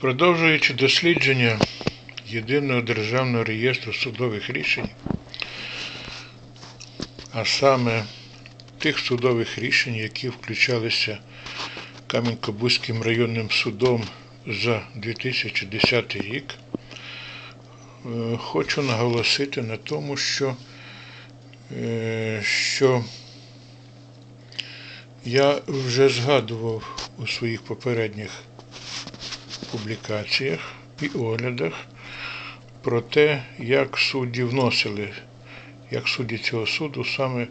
Продовжуючи дослідження Єдиного державного реєстру судових рішень, а саме тих судових рішень, які включалися Кам'янко-Бузьким районним судом за 2010 рік, е, хочу наголосити на тому, що, е, що я вже згадував у своїх попередніх публікаціях і оглядах про те, як судді вносили, як судді цього суду саме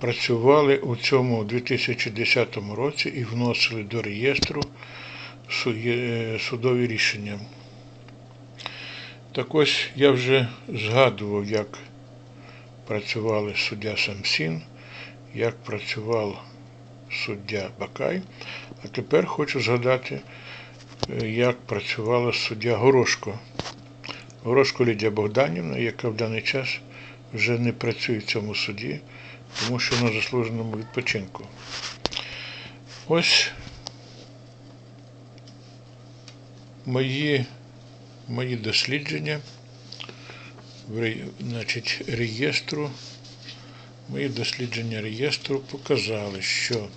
працювали у цьому 2010 році і вносили до реєстру судові рішення. Так ось я вже згадував, як працювали суддя Самсін, як працював суддя Бакай, а тепер хочу згадати, е, як працювала суддя Горошко. Горошко Лідія Богданівна, яка в даний час вже не працює в цьому суді, тому що на заслуженому відпочинку. Ось мої, мої дослідження в значить, реєстру. Мої дослідження реєстру показали, що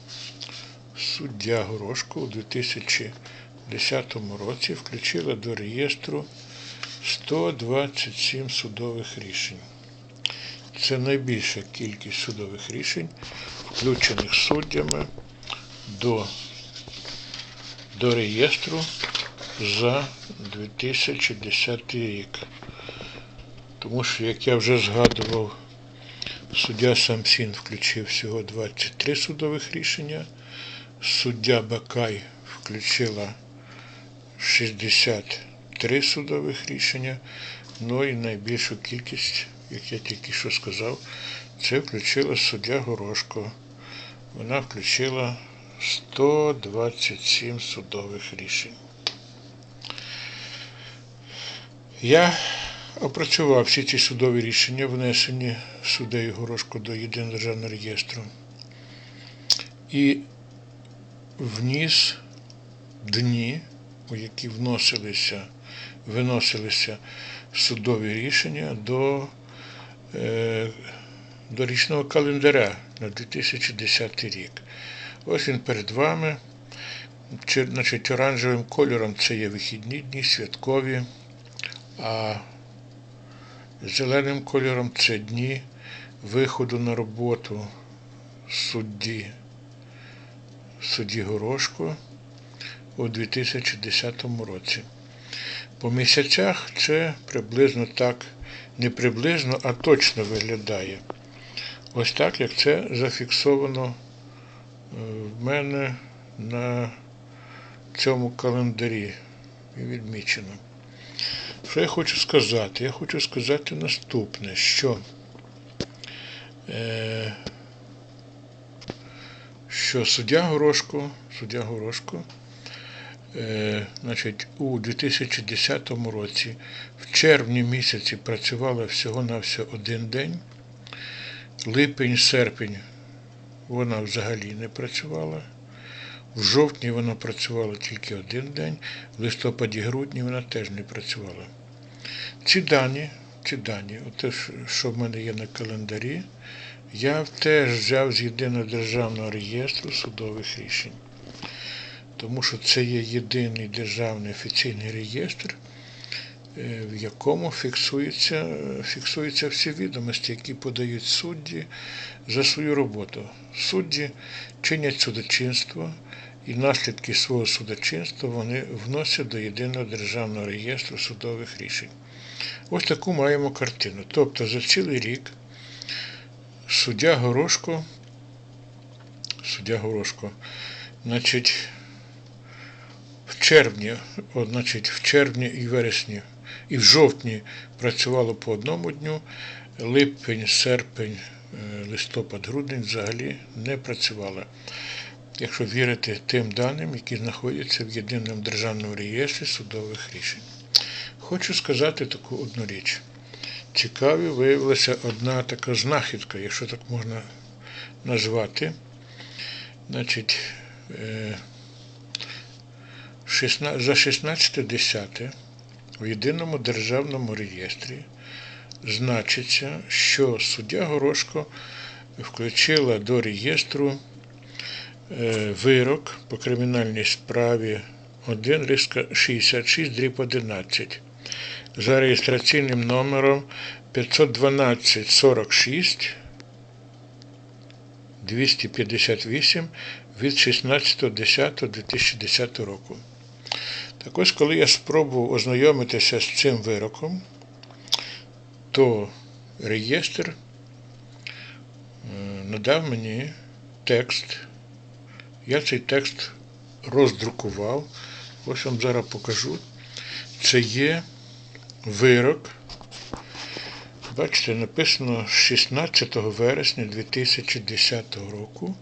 суддя Горошко у 2010 році включила до реєстру 127 судових рішень. Це найбільша кількість судових рішень, включених суддями до, до реєстру за 2010 рік. Тому що, як я вже згадував, суддя Самсін включив всього 23 судових рішення, суддя Бакай включила 63 судових рішення, ну і найбільшу кількість, як я тільки що сказав, це включила суддя Горошко. Вона включила 127 судових рішень. Я опрацював всі ці судові рішення, внесені суддею Горошко до єдиного державного реєстру. І вніс дні, які вносилися, виносилися судові рішення до, е, до річного календаря на 2010 рік. Ось він перед вами. Значить, оранжевим кольором це є вихідні дні, святкові, а зеленим кольором це дні виходу на роботу судді, судді Горошко у 2010 році. По місяцях це приблизно так, не приблизно, а точно виглядає. Ось так, як це зафіксовано е, в мене на цьому календарі і відмічено. Що я хочу сказати? Я хочу сказати наступне, що, е, що суддя Горошко, суддя Горошко значить, у 2010 році в червні місяці працювала всього-навсього один день. Липень, серпень вона взагалі не працювала. В жовтні вона працювала тільки один день, в листопаді, грудні вона теж не працювала. Ці дані, ці дані, те, що в мене є на календарі, я теж взяв з єдиного державного реєстру судових рішень. Тому що це є єдиний державний офіційний реєстр, е, в якому фіксуються, фіксуються всі відомості, які подають судді за свою роботу. Судді чинять судочинство, і наслідки свого судочинства вони вносять до єдиного державного реєстру судових рішень. Ось таку маємо картину. Тобто за цілий рік суддя Горошко, суддя Горошко, значить, червні, значить, в червні і вересні, і в жовтні працювало по одному дню, липень, серпень, е, листопад, грудень взагалі не працювала. Якщо вірити тим даним, які знаходяться в єдиному державному реєстрі судових рішень. Хочу сказати таку одну річ. Цікаві виявилася одна така знахідка, якщо так можна назвати. Значить, е, за 16.10 в єдиному державному реєстрі значиться, що суддя Горошко включила до реєстру е, вирок по кримінальній справі 1 риска 66 дріб 11 за реєстраційним номером 512 46 258 від 16.10.2010 року. Так ось, коли я спробував ознайомитися з цим вироком, то реєстр е, надав мені текст. Я цей текст роздрукував. Ось вам зараз покажу. Це є вирок. Бачите, написано 16 вересня 2010 року.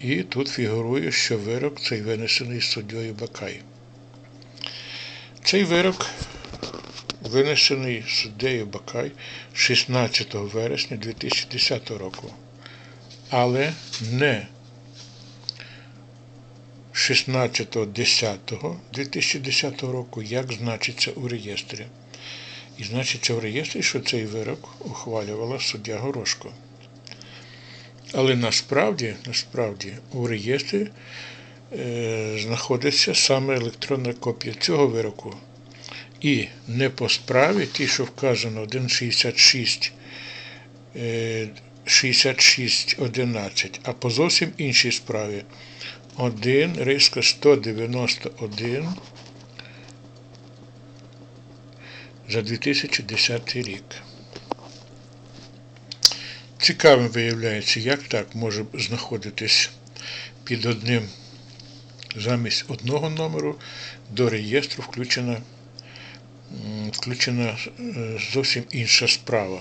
І тут фігурує, що вирок цей винесений суддєю Бакай. Цей вирок винесений суддею Бакай 16 вересня 2010 року. Але не 16.10.2010 року, як значиться у реєстрі. І значиться в реєстрі, що цей вирок ухвалювала суддя Горошко. Але насправді, насправді у реєстрі е, знаходиться саме електронна копія цього вироку. І не по справі, ті, що вказано 166 е, 6611, а по зовсім іншій справі 1 риска 191 за 2010 рік. Цікавим виявляється, як так може знаходитись під одним замість одного номеру до реєстру включена, включена е, зовсім інша справа.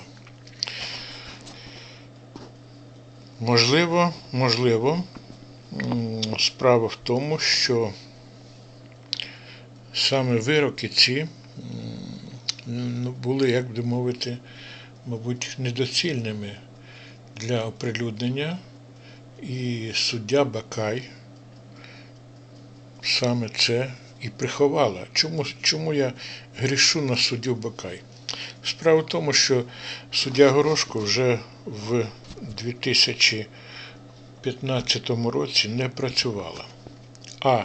Можливо, можливо, справа в тому, що саме вироки ці ну, були, як би мовити, мабуть, недоцільними для оприлюднення, і суддя Бакай саме це і приховала. Чому, чому я грішу на суддю Бакай? Справа в тому, що суддя Горошко вже в 2015 році не працювала. А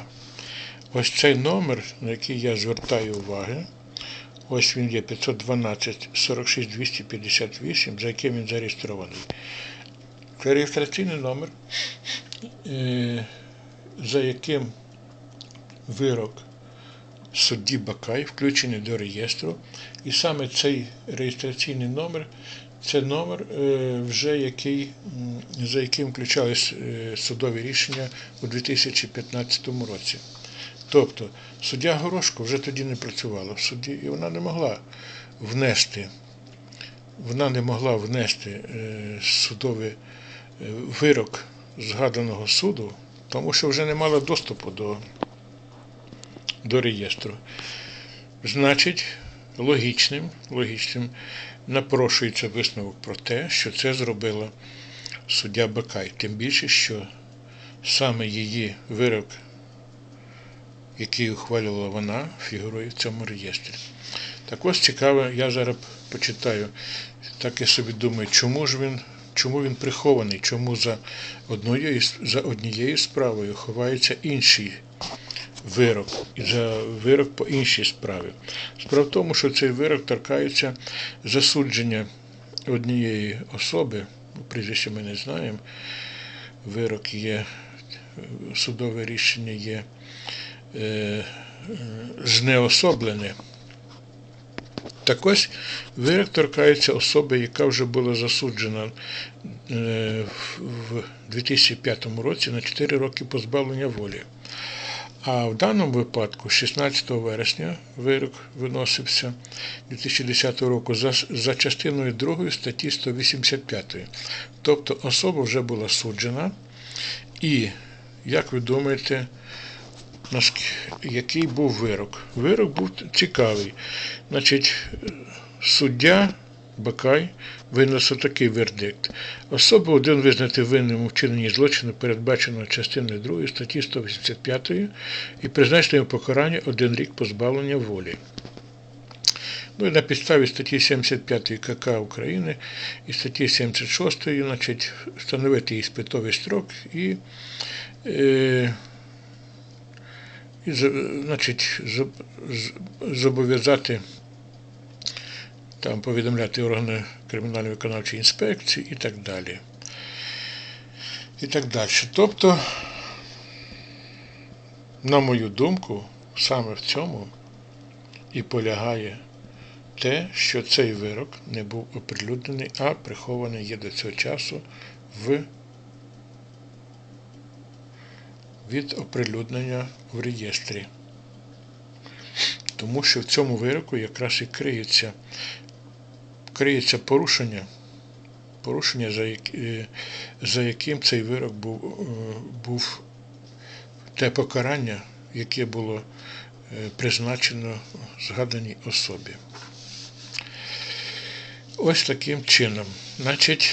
ось цей номер, на який я звертаю уваги, ось він є 512 46 258, за яким він зареєстрований. Реєстраційний номер, е, за яким вирок судді Бакай включений до реєстру. І саме цей реєстраційний номер це номер, е, вже який, за яким включались е, судові рішення у 2015 році. Тобто суддя Горошко вже тоді не працювала в суді, і вона не могла внести, вона не могла внести е, судовий е, вирок згаданого суду, тому що вже не мала доступу до, до реєстру. Значить, логічним, логічним напрошується висновок про те, що це зробила суддя Бакай. Тим більше, що саме її вирок, який ухвалювала вона, фігурує в цьому реєстрі. Так ось цікаво, я зараз почитаю, так я собі думаю, чому ж він, чому він прихований, чому за однією, за однією справою ховається інший вирок і за вирок по іншій справі. Справа в тому, що цей вирок торкається засудження однієї особи, прізвище ми не знаємо, вирок є, судове рішення є знеособлене. Так ось вирок торкається особи, яка вже була засуджена е, в 2005 році на 4 роки позбавлення волі. А в даному випадку, 16 вересня, вирок виносився 2010 року за, за частиною 2 статті 185. Тобто особа вже була суджена, і, як ви думаєте, наск- який був вирок? Вирок був цікавий. Значить, суддя Бакай винесла такий вердикт. Особу один визнати винним у вчиненні злочину, передбаченого частиною 2 статті 185 і призначити йому покарання один рік позбавлення волі. Ну і на підставі статті 75 КК України і статті 76 значить, встановити іспитовий строк і, е, і значить, зобов'язати там повідомляти органи кримінально-виконавчої інспекції і так далі. І так далі. Тобто, на мою думку, саме в цьому і полягає те, що цей вирок не був оприлюднений, а прихований є до цього часу в від оприлюднення в реєстрі. Тому що в цьому вироку якраз і криється, криється порушення, порушення, за, як- е, за яким цей вирок був, е, був те покарання, яке було е, призначено згаданій особі. Ось таким чином. Значить,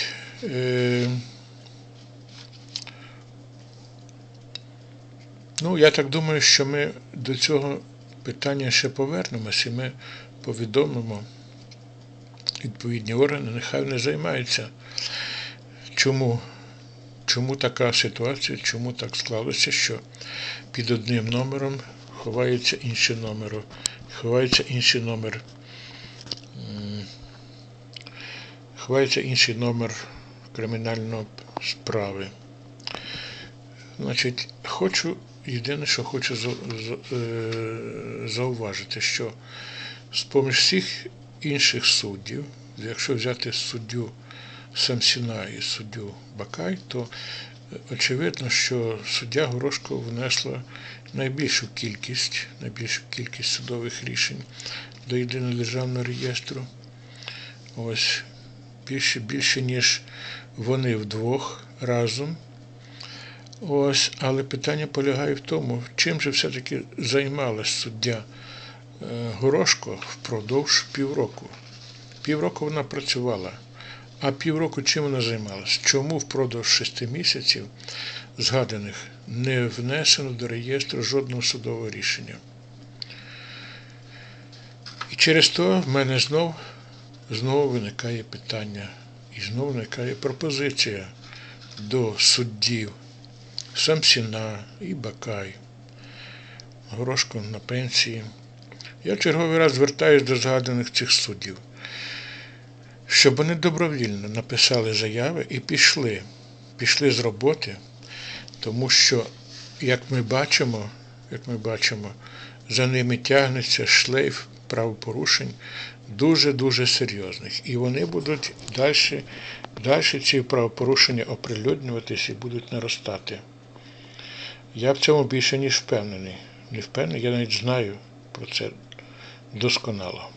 ну, я так думаю, що ми до цього питання ще повернемось і ми повідомимо відповідні органи, нехай вони займаються. Чому, чому така ситуація, чому так склалося, що під одним номером ховається інший номер, ховається інший номер. Ховається інший номер кримінальної справи. Значить, хочу, єдине, що хочу е, зауважити, що з-поміж всіх інших суддів, якщо взяти суддю Самсіна і суддю Бакай, то е, очевидно, що суддя Горошко внесла найбільшу кількість, найбільшу кількість судових рішень до єдиного державного реєстру. Ось більше, більше, ніж вони вдвох разом. Ось, але питання полягає в тому, чим же все-таки займалась суддя е, Горошко впродовж півроку. Півроку вона працювала. А півроку чим вона займалась? Чому впродовж шести місяців згаданих не внесено до реєстру жодного судового рішення? І через то в мене знов, знову виникає питання, і знову виникає пропозиція до суддів Самсіна і Бакай, Горошко на пенсії. Я черговий раз звертаюся до згаданих цих суддів, щоб вони добровільно написали заяви і пішли, пішли з роботи, тому що, як ми бачимо, як ми бачимо, за ними тягнеться шлейф правопорушень дуже-дуже серйозних. І вони будуть далі, далі ці правопорушення оприлюднюватися і будуть наростати. Я в цьому більше ніж впевнений. Не впевнений, я навіть знаю про це досконало.